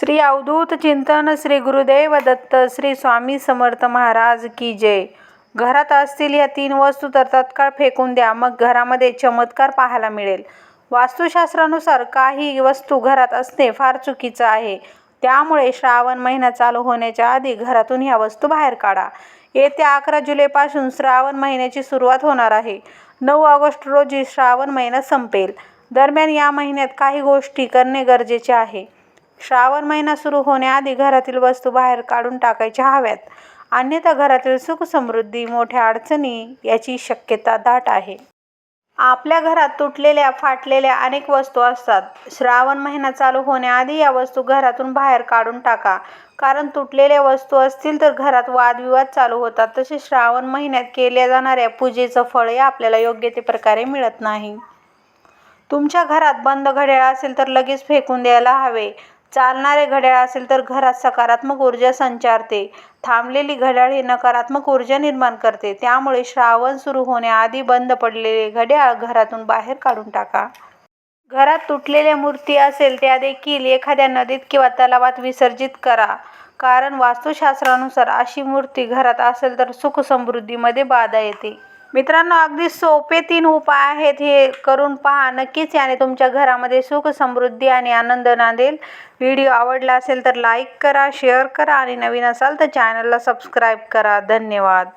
श्री अवधूत चिंतन श्री गुरुदेव दत्त श्री स्वामी समर्थ महाराज की जय. घरात असतील या तीन वस्तू तर तत्काळ फेकून द्या मग घरामध्ये चमत्कार पाहायला मिळेल. वास्तुशास्त्रानुसार काही वस्तू घरात असणे फार चुकीचं आहे. त्यामुळे श्रावण महिना चालू होण्याच्या आधी घरातून ह्या वस्तू बाहेर काढा. येत्या अकरा जुलैपासून श्रावण महिन्याची सुरुवात होणार आहे. नऊ ऑगस्ट रोजी श्रावण महिना संपेल. दरम्यान या महिन्यात काही गोष्टी करणे गरजेचे आहे. श्रावण महिना सुरू होण्याआधी घरातील वस्तू बाहेर काढून टाकायच्या हव्यात. अन्यथा घरातील सुख समृद्धी मोठ्या अडचणी याची शक्यता दाट आहे. आपल्या घरात तुटलेल्या फाटलेल्या अनेक वस्तू असतात. श्रावण महिना चालू होण्याआधी या वस्तू घरातून बाहेर काढून टाका. कारण तुटलेल्या वस्तू असतील तर घरात वादविवाद चालू होतात. तसे श्रावण महिन्यात केल्या जाणाऱ्या पूजेचं फळही आपल्याला योग्य ते प्रकारे मिळत नाही. तुमच्या घरात बंद घड्याळ असेल तर लगेच फेकून द्यायला हवे. चालणारे घड्याळ असेल तर घरात सकारात्मक ऊर्जा संचारते. थांबलेली घड्याळ ही नकारात्मक ऊर्जा निर्माण करते. त्यामुळे श्रावण सुरू होण्याआधी बंद पडलेले घड्याळ घरातून बाहेर काढून टाका. घरात तुटलेल्या मूर्ती असेल त्या देखील एखाद्या नदीत किंवा तलावात विसर्जित करा. कारण वास्तुशास्त्रानुसार अशी मूर्ती घरात असेल तर सुख समृद्धीमध्ये बाधा येते. मित्रांनो अगदी सोपे तीन उपाय आहेत हे करून पहा. नक्कीच याने तुमच्या घरामध्ये सुख समृद्धी आणि आनंद नांदेल. व्हिडिओ आवडला असेल तर लाईक करा शेअर करा आणि नवीन असाल तर चॅनलला सबस्क्राईब करा. धन्यवाद.